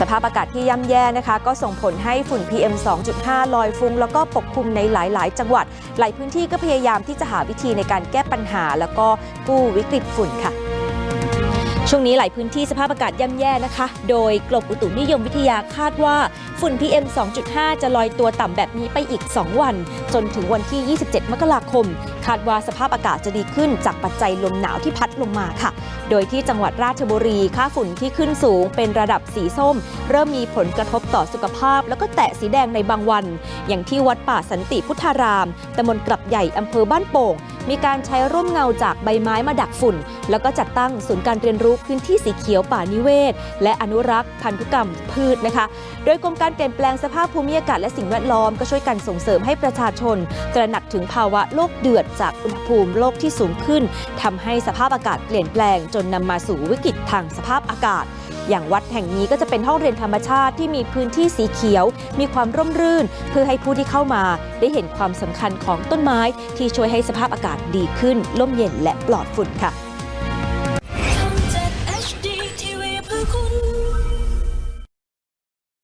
สภาพอากาศที่ย่ำแย่นะคะ ก็ส่งผลให้ฝุ่น PM 2.5 ลอยฟุ้ง แล้วก็ปกคลุมในหลาย ๆ จังหวัด หลายพื้นที่ก็พยายามที่จะหาวิธีในการแก้ปัญหา แล้วก็กู้วิกฤตฝุ่นค่ะ ช่วงนี้หลายพื้นที่สภาพอากาศย่ำแย่นะคะ โดยกรมอุตุนิยมวิทยาคาดว่าฝุ่น PM 2.5 จะลอยตัวต่ำแบบนี้ไปอีก 2 วัน จนถึงวันที่ 27 มกราคม คาดว่าสภาพอากาศจะดีขึ้นจากปัจจัยลมหนาวที่พัดลงมาค่ะ โดยที่จังหวัดราชบุรีค่าฝุ่นที่ขึ้นสูงเป็นระดับสีส้ม เริ่มมีผลกระทบต่อสุขภาพ แล้วก็แตะสีแดงในบางวัน อย่างที่วัดป่าสันติพุทธารามตำบลกลับใหญ่อำเภอบ้านโป่ง มีการใช้ร่มเงาจากใบไม้มาดักฝุ่น แล้วก็จัดตั้งศูนย์การเรียนรู้พื้นที่สีเขียวป่านิเวศ และอนุรักษ์พันธุกรรมพืชนะคะ โดยกรมการเปลี่ยนแปลงสภาพภูมิอากาศและสิ่งแวดล้อมก็ช่วยกันส่งเสริมให้ประชาชนตระหนักถึงภาวะโลกเดือดจากอุณหภูมิโลกที่สูงขึ้นทำให้สภาพอากาศเปลี่ยนแปลงจนนำมาสู่วิกฤตทางสภาพอากาศอย่างวัดแห่งนี้ก็จะเป็นห้องเรียนธรรมชาติที่มีพื้นที่สีเขียว มีความร่มรื่น เพื่อให้ผู้ที่เข้ามาได้เห็นความสำคัญของต้นไม้ที่ช่วยให้สภาพอากาศดีขึ้น ร่มเย็นและปลอดฝุ่นค่ะ